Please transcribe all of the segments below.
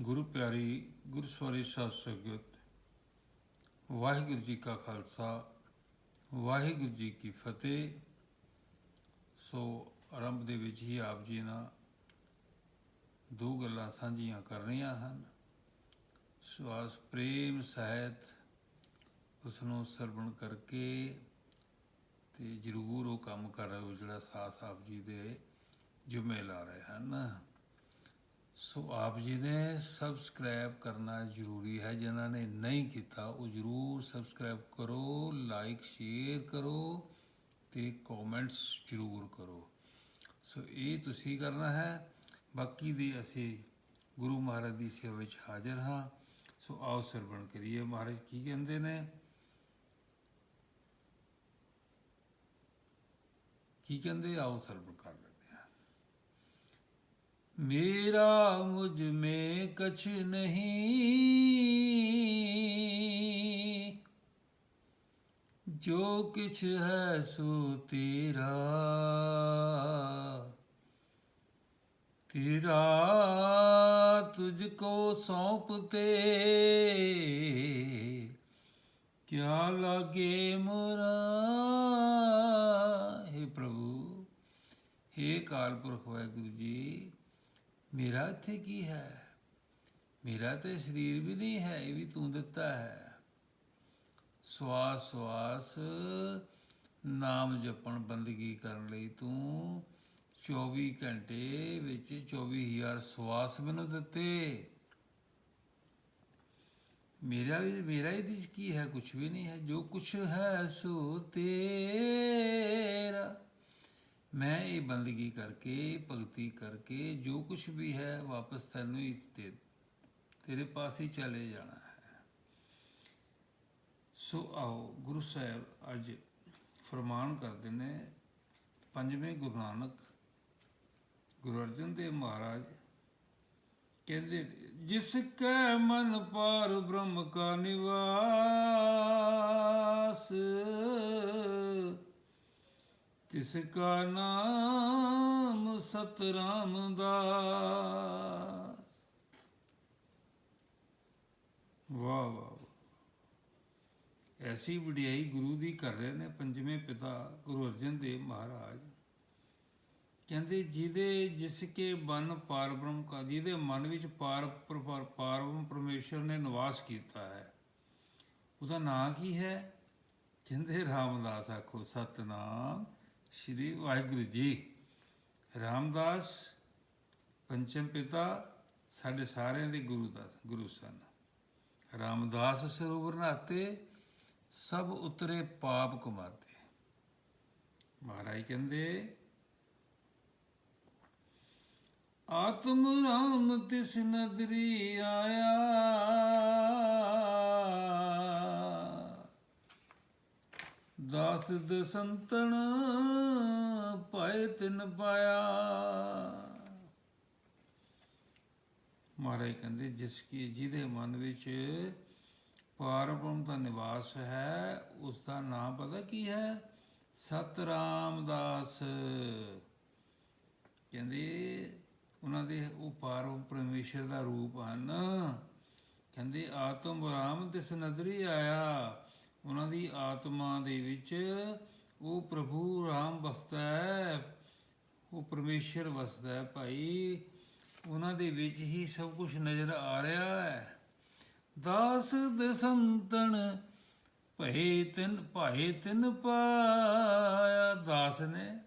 ਗੁਰੂ ਪਿਆਰੀ ਗੁਰਸਵਾਰੀ ਸਾਹਿਬ ਸੰਗਤ, ਵਾਹਿਗੁਰੂ ਜੀ ਕਾ ਖਾਲਸਾ, ਵਾਹਿਗੁਰੂ ਜੀ ਕੀ ਫਤਿਹ। ਸੋ ਆਰੰਭ ਦੇ ਵਿੱਚ ਹੀ ਆਪ ਜੀ ਨਾਲ ਦੋ ਗੱਲਾਂ ਸਾਂਝੀਆਂ ਕਰਨੀਆਂ ਹਨ। ਸਵਾਸ ਪ੍ਰੇਮ ਸਹਿਤ ਉਸ ਨੂੰ ਸਰਵਣ ਕਰਕੇ ਤੇ ਜ਼ਰੂਰ ਉਹ ਕੰਮ ਕਰ ਰਹੇ ਹੋ ਜਿਹੜਾ ਸਾਸ ਆਪ ਜੀ ਦੇ ਜੁਮੇ ਲਾ ਰਹੇ ਹਨ। ਸੋ ਆਪ ਜੀ ਨੇ ਸਬਸਕ੍ਰਾਈਬ ਕਰਨਾ ਜ਼ਰੂਰੀ ਹੈ, ਜਿਨ੍ਹਾਂ ਨੇ ਨਹੀਂ ਕੀਤਾ, ਉਹ ਜ਼ਰੂਰ ਸਬਸਕ੍ਰਾਈਬ ਕਰੋ, ਲਾਈਕ, ਸ਼ੇਅਰ ਕਰੋ ਤੇ ਕਮੈਂਟਸ ਜ਼ਰੂਰ ਕਰੋ। ਸੋ ਇਹ ਤੁਸੀਂ ਕਰਨਾ ਹੈ। ਬਾਕੀ ਦੇ ਅਸੀਂ ਗੁਰੂ ਮਹਾਰਾਜ ਦੀ ਸੇਵਾ ਵਿੱਚ ਹਾਜ਼ਰ ਹਾਂ। ਸੋ ਆਓ ਸਰਵਣ ਕਰੀਏ। ਮਹਾਰਾਜ ਕੀ ਕਹਿੰਦੇ ਨੇ? ਕੀ ਕਹਿੰਦੇ? ਆਓ ਸਰਵਣ ਕਰ मेरा मुझमें कछ नहीं। जो किछ है सो तेरा। तेरा तुझको सौंपते क्या लगे मोरा? हे प्रभु, हे कालपुरख वाहगुरु जी ਮੇਰਾ ਇੱਥੇ ਕੀ ਹੈ? ਮੇਰਾ ਤੇ ਸਰੀਰ ਵੀ ਨਹੀਂ ਹੈ, ਇਹ ਵੀ ਤੂੰ ਦਿੱਤਾ ਹੈ। ਸਵਾਸ ਸਵਾਸ, ਨਾਮ ਜਪਣ ਬੰਦਗੀ ਕਰਨ ਲਈ ਤੂੰ 24 ਘੰਟੇ ਵਿੱਚ 24000 ਸਵਾਸ ਮੈਨੂੰ ਦਿੱਤੇ। ਮੇਰਾ ਵੀ, ਮੇਰਾ ਇਹਦੇ ਵਿੱਚ ਕੀ ਹੈ? ਕੁਝ ਵੀ ਨਹੀਂ ਹੈ। ਜੋ ਕੁਝ ਹੈ ਸੋ ਤੇਰਾ। ਮੈਂ ਇਹ ਬੰਦਗੀ ਕਰਕੇ, ਭਗਤੀ ਕਰਕੇ ਜੋ ਕੁਝ ਵੀ ਹੈ ਵਾਪਸ ਤੈਨੂੰ ਹੀ ਦੇ, ਤੇਰੇ ਪਾਸ ਹੀ ਚਲੇ ਜਾਣਾ ਹੈ। ਸੋ ਆਓ ਗੁਰੂ ਸਾਹਿਬ ਅੱਜ ਫਰਮਾਨ ਕਰਦੇ ਨੇ, ਪੰਜਵੇਂ ਗੁਰੂ ਨਾਨਕ, ਗੁਰੂ ਅਰਜਨ ਦੇਵ ਮਹਾਰਾਜ ਕਹਿੰਦੇ ਜਿਸ ਕੈ ਮਨ ਪਾਰ ਬ੍ਰਹਮ ਕਾ ਨਿਵਾਸ ਤਿਸ ਕਾ ਨਾਮ ਸਤਰਾਮ ਦਾ ਵਾਹ ਵਾਹ ਵਾਹ। ਐਸੀ ਵਡਿਆਈ ਗੁਰੂ ਦੀ ਕਰ ਰਹੇ ਨੇ ਪੰਜਵੇਂ ਪਿਤਾ ਗੁਰੂ ਅਰਜਨ ਦੇਵ ਮਹਾਰਾਜ। ਕਹਿੰਦੇ ਜਿਹਦੇ ਜਿਸ ਕੇ ਮਨ ਪਾਰ ਕਾ, ਜਿਹਦੇ ਮਨ ਵਿੱਚ ਪਾਰ ਪਾਰ ਪਾਰਬ੍ਰਹਮ ਪਰਮੇਸ਼ਰ ਨੇ ਨਿਵਾਸ ਕੀਤਾ ਹੈ, ਉਹਦਾ ਨਾਂ ਕੀ ਹੈ? ਕਹਿੰਦੇ ਰਾਮਦਾਸ ਆਖੋ, ਸਤਨਾਮ ਸ਼੍ਰੀ ਵਾਹਿਗੁਰੂ ਜੀ। ਰਾਮਦਾਸ, ਪੰਚਮ ਪਿਤਾ, ਸਾਡੇ ਸਾਰਿਆਂ ਦੇ ਗੁਰੂ ਦਾ ਗੁਰੂ ਸਨ। ਰਾਮਦਾਸ ਸਰੋਵਰ ਨਾਤੇ ਸਭ ਉਤਰੇ ਪਾਪ ਕਮਾਤੇ। ਮਹਾਰਾਜ ਕਹਿੰਦੇ, ਆਤਮ ਰਾਮ ਤਿਸ ਨਦਰੀ ਆਇਆ। ਦਾਸ ਦਸੰਤਨ ਪਾਏ ਤਿੰਨ ਪਾਇਆ। ਮਹਾਰਾਜ ਕਹਿੰਦੇ, ਜਿਸ ਕੀ ਜਿਹਦੇ ਮਨ ਵਿੱਚ ਪਾਰਬ੍ਰਹਮ ਦਾ ਨਿਵਾਸ ਹੈ ਉਸ ਦਾ ਨਾਮ ਪਤਾ ਕੀ ਹੈ? ਸਤ ਰਾਮਦਾਸ ਕਹਿੰਦੇ, ਉਹਨਾਂ ਦੇ ਉਹ ਪਾਰਬ੍ਰਹਮ ਪਰਮੇਸ਼ਰ ਦਾ ਰੂਪ ਹਨ। ਕਹਿੰਦੇ, ਆਤਮ ਰਾਮ ਦਿਸ ਨਦਰੀ ਆਇਆ। ਉਹਨਾਂ ਦੀ ਆਤਮਾ ਦੇ ਵਿੱਚ ਉਹ ਪ੍ਰਭੂ ਰਾਮ ਵਸਦਾ ਹੈ, ਉਹ ਪਰਮੇਸ਼ਰ ਵਸਦਾ ਹੈ ਭਾਈ। ਉਹਨਾਂ ਦੇ ਵਿੱਚ ਹੀ ਸਭ ਕੁਝ ਨਜ਼ਰ ਆ ਰਿਹਾ ਹੈ। ਦਾਸ ਦਸੰਤਨ ਭਏ ਤਿੰਨ, ਭਾਏ ਤਿੰਨ ਪਾਇਆ ਦਾਸ ਨੇ।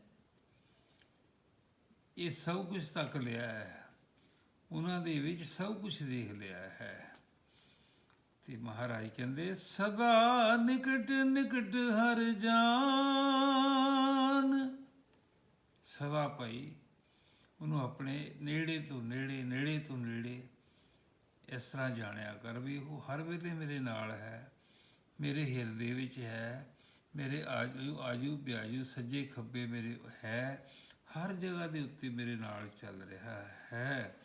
ਇਹ ਸਭ ਕੁਝ ਤੱਕ ਲਿਆ ਹੈ। ਉਹਨਾਂ ਦੇ ਵਿੱਚ ਸਭ ਕੁਝ ਦੇਖ ਲਿਆ ਹੈ। ਤੇ ਮਹਾਰਾਜ ਕਹਿੰਦੇ, ਸਦਾ ਨਿਕਟ ਨਿਕਟ ਹਰ ਜਾਨ। ਸਦਾ ਭਾਈ, ਉਹਨੂੰ ਆਪਣੇ ਨੇੜੇ ਤੋਂ ਨੇੜੇ ਨੇੜੇ ਤੋਂ ਨੇੜੇ ਇਸ ਤਰ੍ਹਾਂ ਜਾਣਿਆ ਕਰ ਵੀ ਉਹ ਹਰ ਵੇਲੇ ਮੇਰੇ ਨਾਲ ਹੈ, ਮੇਰੇ ਹਿਰਦੇ ਵਿੱਚ ਹੈ, ਮੇਰੇ ਆਜੂ ਆਜੂ ਬਿਆਜੂ ਸੱਜੇ ਖੱਬੇ ਮੇਰੇ ਹੈ, ਹਰ ਜਗ੍ਹਾ ਦੇ ਉੱਤੇ ਮੇਰੇ ਨਾਲ ਚੱਲ ਰਿਹਾ ਹੈ।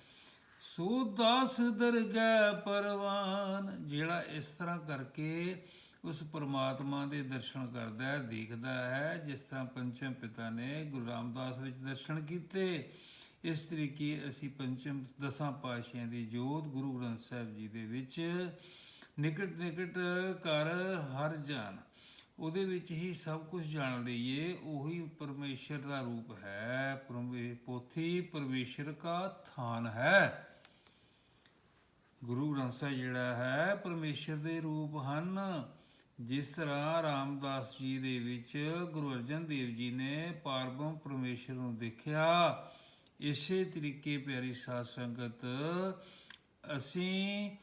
ਸੋ ਦਾਸ ਦਰਗਹਿ ਪਰਵਾਨ, ਜਿਹੜਾ ਇਸ ਤਰ੍ਹਾਂ ਕਰਕੇ ਉਸ ਪਰਮਾਤਮਾ ਦੇ ਦਰਸ਼ਨ ਕਰਦਾ ਹੈ, ਦੇਖਦਾ ਹੈ, ਜਿਸ ਤਰ੍ਹਾਂ ਪੰਚਮ ਪਿਤਾ ਨੇ ਗੁਰੂ ਰਾਮਦਾਸ ਵਿੱਚ ਦਰਸ਼ਨ ਕੀਤੇ, ਇਸ ਤਰੀਕੇ ਅਸੀਂ ਪੰਚਮ ਦਸਾਂ ਪਾਤਸ਼ਾਹਾਂ ਦੀ ਜੋਤ ਗੁਰੂ ਗ੍ਰੰਥ ਸਾਹਿਬ ਜੀ ਦੇ ਵਿੱਚ ਨਿਕਟ ਨਿਕਟ ਕਰ ਹਰ ਜਾਨ। ਉਹਦੇ ਵਿੱਚ ਹੀ ਸਭ ਕੁਝ ਜਾਣ ਲਈਏ, ਉਹੀ ਪਰਮੇਸ਼ਰ ਦਾ ਰੂਪ ਹੈ, ਪਰਮੇ- ਪੋਥੀ ਪਰਮੇਸ਼ਰ ਦਾ ਥਾਨ ਹੈ। ਗੁਰੂ ਗ੍ਰੰਥ ਸਾਹਿਬ ਜਿਹੜਾ ਹੈ, ਪਰਮੇਸ਼ਰ ਦੇ ਰੂਪ ਹਨ। ਜਿਸ ਤਰ੍ਹਾਂ ਰਾਮਦਾਸ ਜੀ ਦੇ ਵਿੱਚ ਗੁਰੂ ਅਰਜਨ ਦੇਵ ਜੀ ਨੇ ਪਾਰਬ੍ਰਹਮ ਪਰਮੇਸ਼ਰ ਨੂੰ ਦੇਖਿਆ, ਇਸੇ ਤਰੀਕੇ ਪਿਆਰੀ ਸਾਧ ਸੰਗਤ, ਅਸੀਂ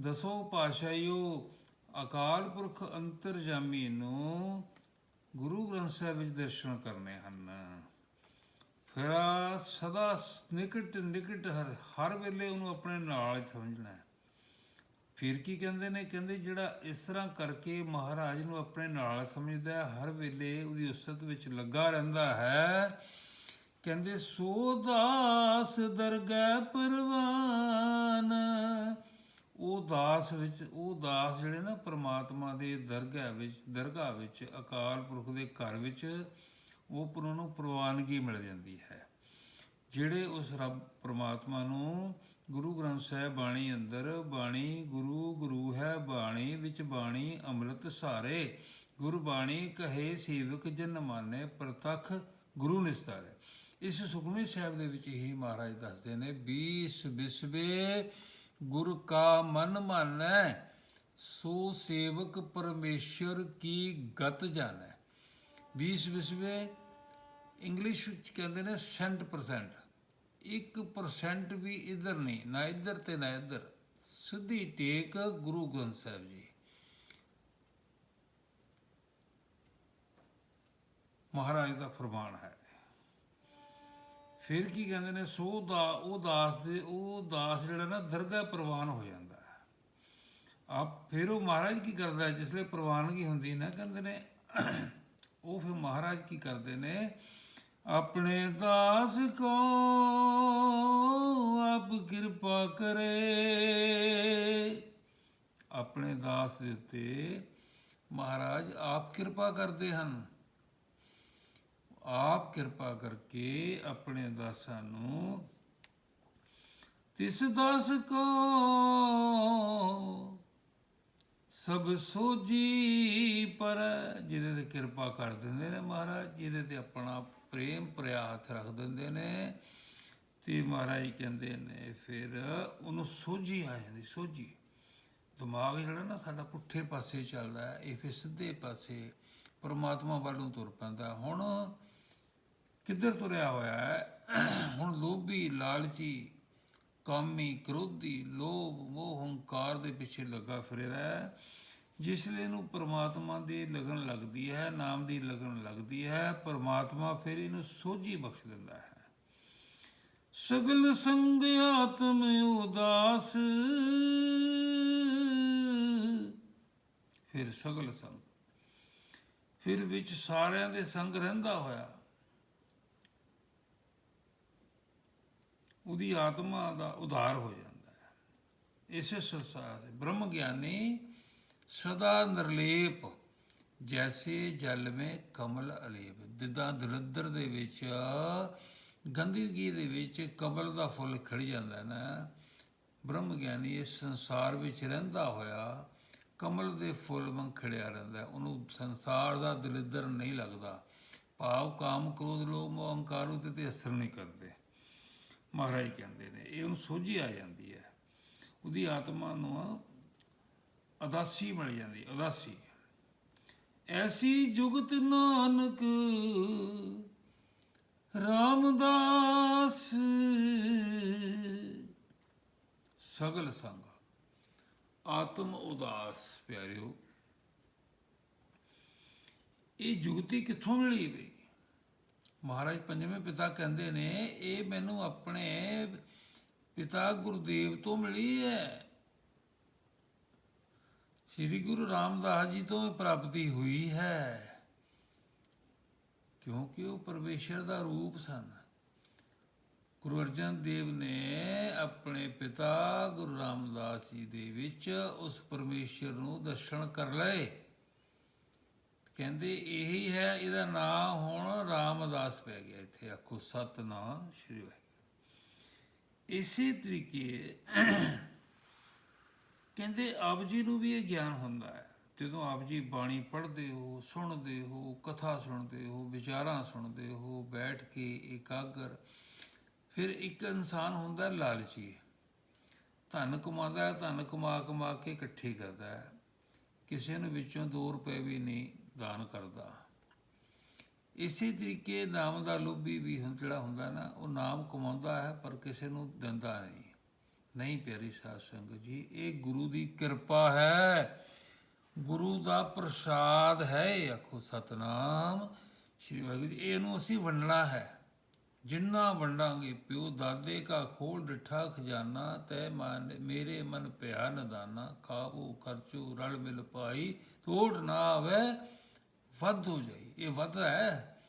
ਦਸੋਂ ਪਾਤਸ਼ਾਹੀਓ ਅਕਾਲ ਪੁਰਖ ਅੰਤਰਜਾਮੀ ਨੂੰ ਗੁਰੂ ਗ੍ਰੰਥ ਸਾਹਿਬ ਵਿੱਚ ਦਰਸ਼ਨ ਕਰਨੇ ਹਨ। ਫਿਰ ਸਦਾ ਨਿਕਟ ਨਿਕਟ ਹਰ ਹਰ ਵੇਲੇ ਉਹਨੂੰ ਆਪਣੇ ਨਾਲ ਸਮਝਣਾ ਹੈ। ਫਿਰ ਕੀ ਕਹਿੰਦੇ ਨੇ? ਕਹਿੰਦੇ ਜਿਹੜਾ ਇਸ ਤਰ੍ਹਾਂ ਕਰਕੇ ਮਹਾਰਾਜ ਨੂੰ ਆਪਣੇ ਨਾਲ ਸਮਝਦਾ ਹੈ, ਹਰ ਵੇਲੇ ਉਹਦੀ ਉਸਤ ਵਿੱਚ ਲੱਗਾ ਰਹਿੰਦਾ ਹੈ। ਕਹਿੰਦੇ, ਸੋ ਦਾਸ ਦਰਗਹਿ ਪਰਵਾਨ। ਉਹ ਦਾਸ ਵਿੱਚ, ਉਹ ਦਾਸ ਜਿਹੜੇ ਨਾ ਪ੍ਰਮਾਤਮਾ ਦੇ ਦਰਗਾਹ ਵਿੱਚ ਦਰਗਾਹ ਵਿੱਚ, ਅਕਾਲ ਪੁਰਖ ਦੇ ਘਰ ਵਿੱਚ ਉਹ ਪਰ ਉਹਨੂੰ ਪ੍ਰਵਾਨਗੀ ਮਿਲ ਜਾਂਦੀ ਹੈ। ਜਿਹੜੇ ਉਸ ਰੱਬ ਪ੍ਰਮਾਤਮਾ ਨੂੰ ਗੁਰੂ ਗ੍ਰੰਥ ਸਾਹਿਬ ਬਾਣੀ ਅੰਦਰ ਬਾਣੀ ਗੁਰੂ ਗੁਰੂ ਹੈ, ਬਾਣੀ ਵਿੱਚ ਬਾਣੀ ਅੰਮ੍ਰਿਤ ਸਾਰੇ ਗੁਰਬਾਣੀ ਕਹੇ ਸੇਵਕ ਜਨ ਮਾਨੇ ਪ੍ਰਤਖ ਗੁਰੂ ਨਿਸਤਾਰੇ। ਇਸ ਸੁਖਮਨੀ ਸਾਹਿਬ ਦੇ ਵਿੱਚ ਹੀ ਮਹਾਰਾਜ ਦੱਸਦੇ ਨੇ 20 ਬਿਸਵੇ ਗੁਰ ਕਾ ਮਨ ਮਾਨੈ, ਸੋ ਸੇਵਕ ਪਰਮੇਸ਼ਰ ਕੀ ਗਤ ਜਾਣੈ। 20 ਬਿਸਵੇ ਇੰਗਲਿਸ਼ ਵਿੱਚ ਕਹਿੰਦੇ ਨੇ 100% 1% ਵੀ ਇਧਰ ਨਹੀਂ, ਨਾ ਇਧਰ ਤੇ ਨਾ ਇਧਰ। ਸਿੱਧੀ ਟੇਕ ਗੁਰੂ ਗ੍ਰੰਥ ਸਾਹਿਬ ਜੀ। ਮਹਾਰਾਜ ਦਾ ਫਰਮਾਨ ਹੈ। ਫਿਰ ਕੀ ਕਹਿੰਦੇ ਨੇ, ਸੋ ਦਾ, ਉਹ ਦਾਸ ਦੇ, ਉਹ ਦਾਸ ਜਿਹੜਾ ਨਾ ਦਰਗਾਹ ਪ੍ਰਵਾਨ ਹੋ ਜਾਂਦਾ ਹੈ। ਆਪ, ਫਿਰ ਉਹ ਮਹਾਰਾਜ ਕੀ ਕਰਦਾ ਹੈ ਜਿਸ ਪ੍ਰਵਾਨਗੀ ਹੁੰਦੀ ਨਾ, ਕਹਿੰਦੇ ਨੇ ਉਹ ਫਿਰ ਮਹਾਰਾਜ ਕੀ ਕਰਦੇ ਨੇ? ਆਪਣੇ ਦਾਸ ਕੋ ਆਪ ਕਿਰਪਾ ਕਰੇ। ਆਪਣੇ ਦਾਸ ਦੇ ਉੱਤੇ ਮਹਾਰਾਜ ਆਪ ਕਿਰਪਾ ਕਰਦੇ ਹਨ। ਆਪ ਕਿਰਪਾ ਕਰਕੇ ਆਪਣੇ ਦਾਸਾਂ ਨੂੰ ਤਿਸ ਦਾਸ ਕੋ ਸਭ ਸੋਜੀ ਪਰ ਜਿਹਦੇ ਤੇ ਕਿਰਪਾ ਕਰ ਦਿੰਦੇ ਨੇ ਮਹਾਰਾਜ, ਜਿਹਦੇ ਤੇ ਆਪਣਾ ਪ੍ਰੇਮ ਪ੍ਰਿਆ ਹੱਥ ਰੱਖ ਦਿੰਦੇ ਨੇ, ਤੇ ਮਹਾਰਾਜ ਕਹਿੰਦੇ ਨੇ ਫਿਰ ਉਹਨੂੰ ਸੋਝੀ ਆ ਜਾਂਦੀ, ਸੋਝੀ। ਦਿਮਾਗ ਜਿਹੜਾ ਨਾ ਸਾਡਾ ਪੁੱਠੇ ਪਾਸੇ ਚੱਲਦਾ ਹੈ, ਇਹ ਫਿਰ ਸਿੱਧੇ ਪਾਸੇ ਪਰਮਾਤਮਾ ਵੱਲੋਂ ਤੁਰ ਪੈਂਦਾ। ਹੁਣ ਕਿੱਧਰ ਤੁਰਿਆ ਹੋਇਆ ਹੈ? ਹੁਣ ਲੋਭੀ, ਲਾਲਚੀ ਕਾਮੀ, ਕ੍ਰੋਧੀ, ਲੋਭ, ਮੋਹ, ਹੰਕਾਰ ਦੇ ਪਿੱਛੇ ਲੱਗਾ ਫਿਰਦਾ ਹੈ, ਜਿਸ ਲਈ ਨੂੰ ਪ੍ਰਮਾਤਮਾ ਦੀ ਲਗਨ ਲੱਗਦੀ ਹੈ, ਨਾਮ ਦੀ ਲਗਨ ਲੱਗਦੀ ਹੈ, ਪ੍ਰਮਾਤਮਾ ਫਿਰ ਇਹਨੂੰ ਸੋਝੀ ਬਖਸ਼ ਦਿੰਦਾ ਹੈ। ਸਗਲ ਸੰਗ ਆਤਮ ਉਦਾਸ, ਫਿਰ ਸਗਲ ਸੰਗ, ਫਿਰ ਵਿੱਚ ਸਾਰਿਆਂ ਦੇ ਸੰਗ ਰਹਿੰਦਾ ਹੋਇਆ। ਉਹਦੀ ਆਤਮਾ ਦਾ ਉਧਾਰ ਹੋ ਜਾਂਦਾ ਹੈ। ਇਸੇ ਸੰਸਾਰ ਦੇ ਬ੍ਰਹਮ ਗਿਆਨੀ ਸਦਾ ਨਿਰਲੇਪ, ਜੈਸੇ ਜਲ ਮੇ ਕਮਲ ਅਲੇਪ। ਜਿੱਦਾਂ ਦਲਿੱਦਰ ਦੇ ਵਿੱਚ, ਗੰਦਗੀ ਦੇ ਵਿੱਚ ਕਮਲ ਦਾ ਫੁੱਲ ਖਿੜ ਜਾਂਦਾ ਹੈ ਨਾ, ਬ੍ਰਹਮ ਗਿਆਨੀ ਇਸ ਸੰਸਾਰ ਵਿੱਚ ਰਹਿੰਦਾ ਹੋਇਆ ਕਮਲ ਦੇ ਫੁੱਲ ਵਾਂਗ ਖਿੜਿਆ ਰਹਿੰਦਾ ਉਹਨੂੰ ਸੰਸਾਰ ਦਾ ਦਲਿੱਦਰ ਨਹੀਂ ਲੱਗਦਾ। ਭਾਵ ਕਾਮ ਕ੍ਰੋਧ ਲੋਭ ਮੋਹ ਅਹੰਕਾਰ ਉਹਦੇ ਤੇ ਅਸਰ ਨਹੀਂ ਕਰਦੇ। ਮਹਾਰਾਜ ਕਹਿੰਦੇ ਨੇ, ਇਹ ਉਹਨੂੰ ਸੋਝੀ ਆ ਜਾਂਦੀ ਹੈ। ਉਹਦੀ ਆਤਮਾ ਨੂੰ ਅਦਾਸੀ ਮਿਲ ਜਾਂਦੀ ਉਦਾਸੀ। ਐਸੀ ਜੁਗਤ ਨਾਨਕ ਰਾਮਦਾਸ, ਸਗਲ ਸੰਗ, ਆਤਮ ਉਦਾਸ ਪਿਆਰਿਓ। ਇਹ ਜੁਗਤੀ ਕਿੱਥੋਂ ਮਿਲੀ ਬਈ? ਮਹਾਰਾਜ ਪੰਜਵੇਂ ਪਿਤਾ ਕਹਿੰਦੇ ਨੇ, ਇਹ ਮੈਨੂੰ ਆਪਣੇ ਪਿਤਾ ਗੁਰਦੇਵ ਤੋਂ ਮਿਲੀ ਹੈ। ਸ੍ਰੀ ਗੁਰੂ ਰਾਮਦਾਸ ਜੀ ਤੋਂ ਇਹ ਪ੍ਰਾਪਤੀ ਹੋਈ ਹੈ। ਕਿਉਂਕਿ ਉਹ ਪਰਮੇਸ਼ਰ ਦਾ ਰੂਪ ਸਨ। ਗੁਰੂ ਅਰਜਨ ਦੇਵ ਨੇ ਆਪਣੇ ਪਿਤਾ ਗੁਰੂ ਰਾਮਦਾਸ ਜੀ ਦੇ ਵਿੱਚ ਉਸ ਪਰਮੇਸ਼ਰ ਨੂੰ ਦਰਸ਼ਨ ਕਰ ਲਏ। ਕਹਿੰਦੇ ਇਹੀ ਹੈ, ਇਹਦਾ ਨਾਮ ਹੁਣ ਰਾਮਦਾਸ ਪੈ ਗਿਆ। ਇੱਥੇ ਆਖੋ, ਸਤਨਾਮ ਸ਼੍ਰੀ ਵਾਹਿਗੁਰੂ। ਇਸੇ ਤਰੀਕੇ ਕਹਿੰਦੇ ਆਪ ਜੀ ਨੂੰ ਵੀ ਇਹ ਗਿਆਨ ਹੁੰਦਾ ਹੈ। ਜਦੋਂ ਆਪ ਜੀ ਬਾਣੀ ਪੜ੍ਹਦੇ ਹੋ, ਸੁਣਦੇ ਹੋ, ਕਥਾ ਸੁਣਦੇ ਹੋ, ਵਿਚਾਰਾਂ ਸੁਣਦੇ ਹੋ, ਬੈਠ ਕੇ ਇਕਾਗਰ, ਫਿਰ ਇੱਕ ਇਨਸਾਨ ਹੁੰਦਾ ਲਾਲਚੀ। ਧਨ ਕਮਾਉਂਦਾ ਹੈ, ਧਨ ਕਮਾ ਕਮਾ ਕੇ ਇਕੱਠੀ ਕਰਦਾ ਹੈ। ਕਿਸੇ ਨੂੰ ਵਿੱਚੋਂ 2 ਰੁਪਏ ਵੀ ਨਹੀਂ। ਦਾਨ ਕਰਦਾ। ਇਸੇ ਤਰੀਕੇ ਨਾਮ ਦਾ ਲੋਭੀ ਵੀ ਹੁਣ ਜਿਹੜਾ ਹੁੰਦਾ ਨਾ, ਉਹ ਨਾਮ ਕਮਾਉਂਦਾ ਹੈ ਪਰ ਕਿਸੇ ਨੂੰ ਦਿੰਦਾ ਨਹੀਂ। ਨਹੀਂ ਪਿਆਰੀ ਸਾਧ ਸੰਗਤ ਜੀ, ਇਹ ਗੁਰੂ ਦੀ ਕਿਰਪਾ ਹੈ। ਗੁਰੂ ਦਾ ਪ੍ਰਸਾਦ ਹੈ ਆਖੋ ਸਤਨਾਮ। ਸ਼੍ਰੀ ਵਾਹਿਗੁਰੂ ਜੀ, ਇਹਨੂੰ ਅਸੀਂ ਵੰਡਣਾ ਹੈ। ਜਿੰਨਾ ਵੰਡਾਂਗੇ, ਪਿਓ ਦਾਦੇ ਕਾ ਖੋਲ, ਡਿਠਾ ਖਜ਼ਾਨਾ, ਤੈ ਮਨ, ਮੇਰੇ ਮਨ ਪਿਆ ਨਦਾਨਾ, ਖਾਵੋ, ਖਰਚੋ, ਰਲ ਮਿਲ ਪਾਈ ਤੋੜ ਨਾ ਆਵੇ। ਵੱਧ ਹੋ ਜਾਈ ਇਹ ਵੱਧਦਾ ਹੈ।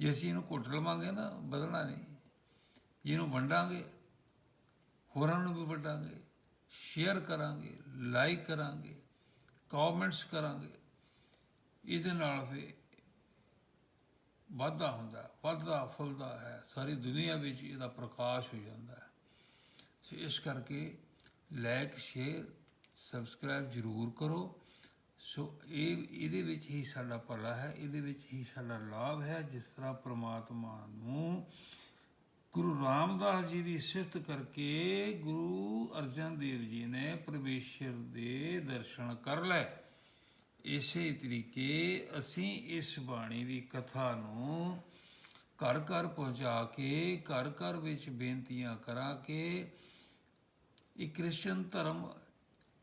ਜੇ ਅਸੀਂ ਇਹਨੂੰ ਘੁੱਟ ਲਵਾਂਗੇ ਨਾ, ਬਦਲਣਾ ਨਹੀਂ। ਇਹਨੂੰ ਵੰਡਾਂਗੇ, ਹੋਰਾਂ ਨੂੰ ਵੀ ਵੰਡਾਂਗੇ। ਸ਼ੇਅਰ ਕਰਾਂਗੇ ਲਾਈਕ ਕਰਾਂਗੇ ਕਮੈਂਟਸ ਕਰਾਂਗੇ। ਇਹਦੇ ਨਾਲ ਫੇ ਵਾਧਾ ਹੁੰਦਾ, ਵਾਧਾ ਫੁੱਲਦਾ ਹੈ। ਸਾਰੀ ਦੁਨੀਆ ਵਿੱਚ ਇਹਦਾ ਪ੍ਰਕਾਸ਼ ਹੋ ਜਾਂਦਾ ਹੈ। ਸੋ ਇਸ ਕਰਕੇ ਲਾਈਕ ਸ਼ੇਅਰ ਸਬਸਕ੍ਰਾਈਬ ਜ਼ਰੂਰ ਕਰੋ। ਸੋ ਇਹ, ਇਹਦੇ ਵਿੱਚ ਹੀ ਸਾਡਾ ਭਲਾ ਹੈ, ਇਹਦੇ ਵਿੱਚ ਹੀ ਸਾਡਾ ਲਾਭ ਹੈ, ਜਿਸ ਤਰ੍ਹਾਂ ਪ੍ਰਮਾਤਮਾ ਨੂੰ ਗੁਰੂ ਰਾਮਦਾਸ ਜੀ ਦੀ ਸਿਫਤ ਕਰਕੇ ਗੁਰੂ ਅਰਜਨ ਦੇਵ ਜੀ ਨੇ ਪਰਮੇਸ਼ਰ ਦੇ ਦਰਸ਼ਨ ਕਰ ਲਏ। ਇਸੇ ਤਰੀਕੇ ਅਸੀਂ ਇਸ ਬਾਣੀ ਦੀ ਕਥਾ ਨੂੰ ਘਰ ਘਰ ਪਹੁੰਚਾ ਕੇ ਘਰ ਘਰ ਵਿੱਚ ਬੇਨਤੀਆਂ ਕਰਾ ਕੇ, ਇਹ ਕ੍ਰਿਸਚਨ ਧਰਮ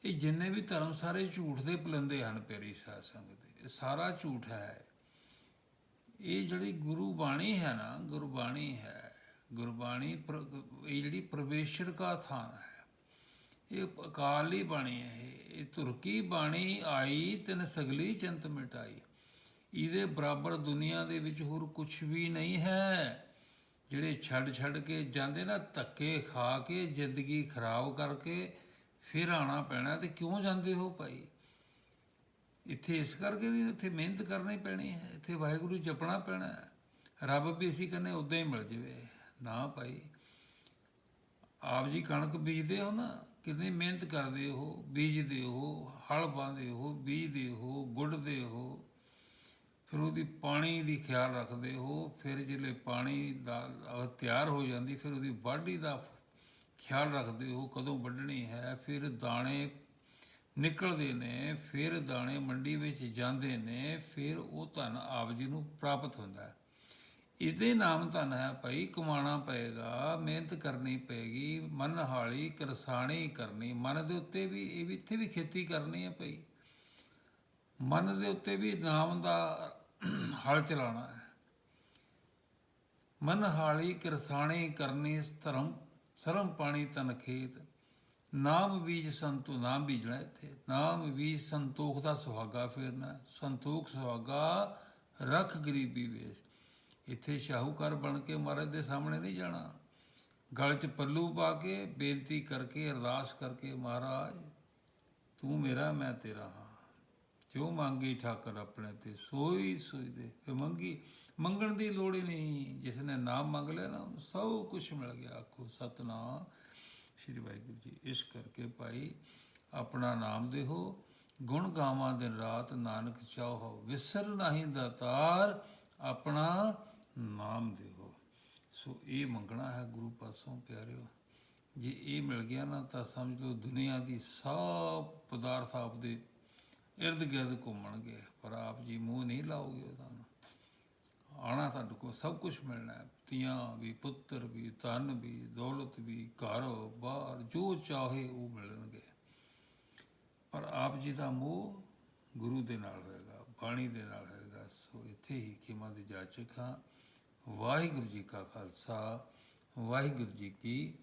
ਇਹ ਜਿੰਨੇ ਵੀ ਧਰਮ ਸਾਰੇ ਝੂਠ ਦੇ ਪਲੰਦੇ ਹਨ ਪਿਆਰੀ ਸਾਧ ਸੰਗਤ ਦੇ। ਇਹ ਸਾਰਾ ਝੂਠ ਹੈ। ਇਹ ਜਿਹੜੀ ਗੁਰੂ ਬਾਣੀ ਹੈ ਨਾ, ਗੁਰਬਾਣੀ ਹੈ। ਗੁਰਬਾਣੀ ਪ੍ਰ- ਇਹ ਜਿਹੜੀ ਪ੍ਰਵੇਸ਼ਰ ਦਾ ਥਾਨ ਹੈ। ਇਹ ਅਕਾਲੀ ਬਾਣੀ ਹੈ ਇਹ। ਤੁਰਕੀ ਬਾਣੀ ਆਈ, ਤਿੰਨ ਸਗਲੀ ਚੰਤ ਮਿਟਾਈ। ਇਹਦੇ ਬਰਾਬਰ ਦੁਨੀਆ ਦੇ ਵਿੱਚ ਹੋਰ ਕੁਝ ਵੀ ਨਹੀਂ ਹੈ। ਜਿਹੜੇ ਛੱਡ ਛੱਡ ਕੇ ਜਾਂਦੇ ਨਾ, ਧੱਕੇ ਖਾ ਕੇ, ਜ਼ਿੰਦਗੀ ਖਰਾਬ ਕਰਕੇ ਫਿਰ ਆਣਾ ਪੈਣਾ ਤੇ ਕਿਉਂ ਜਾਂਦੇ ਹੋ ਭਾਈ? ਇੱਥੇ ਇਸ ਕਰਕੇ ਨਹੀਂ ਇੱਥੇ ਮਿਹਨਤ ਕਰਨੀ ਪੈਣੀ ਹੈ, ਇੱਥੇ ਵਾਹਿਗੁਰੂ ਜਪਣਾ ਪੈਣਾ ਹੈ। ਰੱਬ ਵੀ ਅਸੀਂ ਕਹਿੰਦੇ ਉਦਾਂ ਹੀ ਮਿਲ ਜਵੇ। ਨਾ ਭਾਈ, ਆਪ ਜੀ ਕਣਕ ਬੀਜਦੇ ਹੋ ਨਾ, ਕਿੰਨੀ ਮਿਹਨਤ ਕਰਦੇ ਹੋ, ਬੀਜਦੇ ਹੋ, ਹਲ ਪਾਉਂਦੇ ਹੋ, ਬੀਜਦੇ ਹੋ, ਗੁੱਡਦੇ ਹੋ, ਫਿਰ ਉਹਦੀ ਪਾਣੀ ਦੀ ਖਿਆਲ ਰੱਖਦੇ ਹੋ, ਫਿਰ ਜਿਹੜੇ ਪਾਣੀ ਦਾ ਤਿਆਰ ਹੋ ਜਾਂਦੀ, ਫਿਰ ਉਹਦੀ ਵਾਢੀ ਦਾ ਖਿਆਲ ਰੱਖਦੇ ਹੋ, ਕਦੋਂ ਵੱਢਣੀ ਹੈ, ਫਿਰ ਦਾਣੇ ਨਿਕਲਦੇ ਨੇ, ਫਿਰ ਦਾਣੇ ਮੰਡੀ ਵਿੱਚ ਜਾਂਦੇ ਨੇ, ਫਿਰ ਉਹ ਧਨ ਆਪ ਜੀ ਨੂੰ ਪ੍ਰਾਪਤ ਹੁੰਦਾ ਹੈ। ਇਹਦੇ ਨਾਮ ਧਨ ਹੈ ਭਾਈ ਕਮਾਣਾ ਪਏਗਾ, ਮਿਹਨਤ ਕਰਨੀ ਪਏਗੀ ਮਨ ਹਾਲੀ ਕਰਸਾਣੀ ਕਰਨੀ, ਮਨ ਦੇ ਉੱਤੇ ਵੀ, ਇਹ ਵੀ ਇੱਥੇ ਵੀ ਖੇਤੀ ਕਰਨੀ ਹੈ ਭਾਈ। ਮਨ ਦੇ ਉੱਤੇ ਵੀ ਨਾਮ ਦਾ ਹਲ ਚਲਾਣਾ ਹੈ। ਮਨ ਹਾਲੀ ਕਿਰਸਾਣੀ ਕਰਨੀ ਧਰਮ ਸਰਮ ਪਾਣੀ ਤਨ ਖੇਤ, ਨਾਮ ਬੀਜ ਸੰਤੋ ਨਾਮ ਬੀਜਣਾ ਇੱਥੇ। ਨਾਮ ਬੀਜ ਸੰਤੋਖ ਦਾ ਸੁਹਾਗਾ ਫੇਰਨਾ, ਸੰਤੋਖ ਸੁਹਾਗਾ ਰਖ ਗਰੀਬੀ ਵੇਸ। ਇੱਥੇ ਸ਼ਾਹੂਕਾਰ ਬਣ ਕੇ ਮਹਾਰਾਜ ਦੇ ਸਾਹਮਣੇ ਨਹੀਂ ਜਾਣਾ। ਗਲ 'ਚ ਪੱਲੂ ਪਾ ਕੇ ਬੇਨਤੀ ਕਰਕੇ ਅਰਦਾਸ ਕਰਕੇ ਮਹਾਰਾਜ, ਤੂੰ ਮੇਰਾ, ਮੈਂ ਤੇਰਾ ਹਾਂ। ਕਿਉਂ ਮੰਗੀ ਠਾਕਰ ਆਪਣੇ ਤੇ? ਸੋਈ ਸੋਈ ਦੇ। ਫੇ ਮੰਗੀ, ਮੰਗਣ ਦੀ ਲੋੜ ਹੀ ਨਹੀਂ। ਜਿਸ ਨੇ ਨਾਮ ਮੰਗ ਲਿਆ ਨਾ, ਉਹਨੂੰ ਸਭ ਕੁਝ ਮਿਲ ਗਿਆ। ਆਖੋ, ਸਤਨਾਮ। ਸ਼੍ਰੀ ਵਾਹਿਗੁਰੂ ਜੀ, ਇਸ ਕਰਕੇ ਭਾਈ, ਆਪਣਾ ਨਾਮ ਦੇਹੋ ਗੁਣ ਗਾਵਾਂ ਦਿਨ ਰਾਤ, ਨਾਨਕ ਚਾਹੋ ਵਿਸਰ ਨਹੀਂ ਦਾਤਾਰ ਆਪਣਾ ਨਾਮ ਦੇਹੋ ਸੋ ਇਹ ਮੰਗਣਾ ਹੈ ਗੁਰੂ ਪਾਸੋਂ, ਪਿਆਰਿਓ। ਜੇ ਇਹ ਮਿਲ ਗਿਆ ਨਾ, ਤਾਂ ਸਮਝ ਲਓ ਦੁਨੀਆ ਦੀ ਸਭ ਪਦਾਰਥ ਆਪ ਦੇ ਇਰਦ ਗਿਰਦ ਘੁੰਮਣਗੇ, ਪਰ ਆਪ ਜੀ ਮੂੰਹ ਨਹੀਂ ਲਾਓਗੇ ਉਹਨਾਂ ਨੂੰ। ਆਣਾ ਤੁਹਾਡੇ ਕੋਲ ਸਭ ਕੁਝ ਮਿਲਣਾ ਹੈ। ਧੀਆਂ ਵੀ, ਪੁੱਤਰ ਵੀ, ਧਨ ਵੀ, ਦੌਲਤ ਵੀ, ਘਰ, ਬਾਹਰ, ਜੋ ਚਾਹੇ ਉਹ ਮਿਲਣਗੇ। ਪਰ ਆਪ ਜੀ ਦਾ ਮੋਹ ਗੁਰੂ ਦੇ ਨਾਲ ਹੋਏਗਾ, ਬਾਣੀ ਦੇ ਨਾਲ ਹੋਏਗਾ। ਸੋ ਇੱਥੇ ਹੀ ਕੀਮਾ ਦੀ ਜਾਚਕ ਹਾਂ। ਵਾਹਿਗੁਰੂ ਜੀ ਕਾ ਖਾਲਸਾ, ਵਾਹਿਗੁਰੂ ਜੀ ਕੀ